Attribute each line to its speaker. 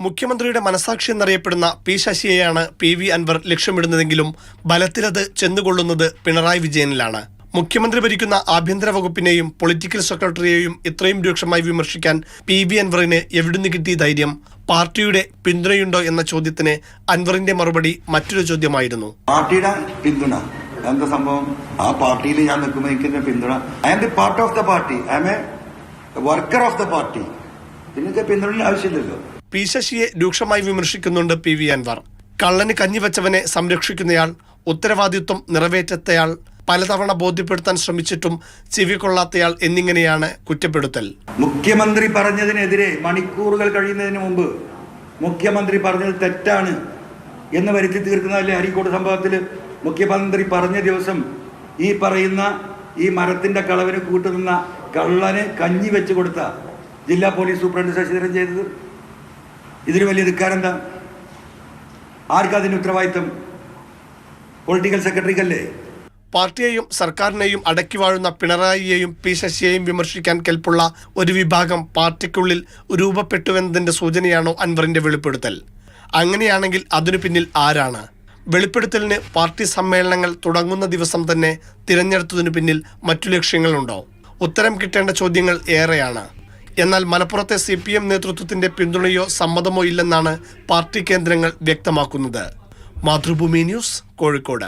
Speaker 1: മുഖ്യമന്ത്രിയുടെ മനസാക്ഷി എന്നറിയപ്പെടുന്ന പി ശശിയെയാണ് പി വി അൻവർ ലക്ഷ്യമിടുന്നതെങ്കിലും ബലത്തിലത് ചെന്നുകൊള്ളുന്നത് പിണറായി വിജയനിലാണ്. മുഖ്യമന്ത്രി ഭരിക്കുന്ന ആഭ്യന്തര വകുപ്പിനെയും പൊളിറ്റിക്കൽ സെക്രട്ടറിയെയും ഇത്രയും രൂക്ഷമായി വിമർശിക്കാൻ പി വി അൻവറിന് എവിടുന്ന് കിട്ടിയ ധൈര്യം? പാർട്ടിയുടെ പിന്തുണയുണ്ടോ എന്ന ചോദ്യത്തിന് അൻവറിന്റെ മറുപടി മറ്റൊരു ചോദ്യമായിരുന്നു.
Speaker 2: പാർട്ടിയുടെ പിന്തുണ. എന്താ സംഭവം? ആ പാർട്ടിയിൽ ഞാൻ നിൽക്കുമ്പോൾ പിന്തുണ. I am the part of the party I am a worker of the party നിങ്ങൾക്ക് പിന്തുണ ആവശ്യമില്ലല്ലോ.
Speaker 1: പി ശശിയെ രൂക്ഷമായി വിമർശിക്കുന്നുണ്ട് പി വി അൻവർ. കള്ളന് കഞ്ഞിവെച്ചവനെ സംരക്ഷിക്കുന്നയാൾ ഉത്തരവാദിത്വം നിറവേറ്റത്തയാൾ പലതവണ ബോധ്യപ്പെടുത്താൻ ശ്രമിച്ചിട്ടും ചെവി കൊള്ളാത്തയാൾ എന്നിങ്ങനെയാണ് കുറ്റപ്പെടുത്തൽ.
Speaker 2: മുഖ്യമന്ത്രി പറഞ്ഞതിനെതിരെ മണിക്കൂറുകൾ കഴിയുന്നതിന് മുമ്പ് മുഖ്യമന്ത്രി പറഞ്ഞത് തെറ്റാണ് എന്ന് വരുത്തി തീർക്കുന്നതല്ലേ അരീക്കോട് സംഭവത്തിൽ? മുഖ്യമന്ത്രി പറഞ്ഞ ദിവസം ഈ പറയുന്ന ഈ മരത്തിന്റെ കളവിന് കൂട്ടുനിന്ന കള്ളന് കഞ്ഞി വെച്ച് കൊടുത്ത ജില്ലാ പോലീസ് സൂപ്രണ്ട് ശശിധരൻ ചെയ്തത്. ഇതിന് വലിയ ധിക്കാരെന്താ? ആർക്കതിന് ഉത്തരവാദിത്തം പൊളിറ്റിക്കൽ സെക്രട്ടറിക്കല്ലേ
Speaker 1: പാർട്ടിയെയും സർക്കാരിനെയും അടക്കി വാഴുന്ന പിണറായിയെയും പി ശശിയെയും വിമർശിക്കാൻ കെൽപ്പുള്ള ഒരു വിഭാഗം പാർട്ടിക്കുള്ളിൽ രൂപപ്പെട്ടുവെന്നതിന്റെ സൂചനയാണോ അൻവറിന്റെ വെളിപ്പെടുത്തൽ? അങ്ങനെയാണെങ്കിൽ അതിനു പിന്നിൽ ആരാണ്? വെളിപ്പെടുത്തലിന് പാർട്ടി സമ്മേളനങ്ങൾ തുടങ്ങുന്ന ദിവസം തന്നെ തിരഞ്ഞെടുത്തതിനു പിന്നിൽ മറ്റു ലക്ഷ്യങ്ങളുണ്ടോ? ഉത്തരം കിട്ടേണ്ട ചോദ്യങ്ങൾ ഏറെയാണ്. എന്നാൽ മലപ്പുറത്തെ സി പി എം നേതൃത്വത്തിന്റെ പിന്തുണയോ സമ്മതമോ ഇല്ലെന്നാണ് പാർട്ടി കേന്ദ്രങ്ങൾ വ്യക്തമാക്കുന്നത്. മാതൃഭൂമി ന്യൂസ് കോഴിക്കോട്.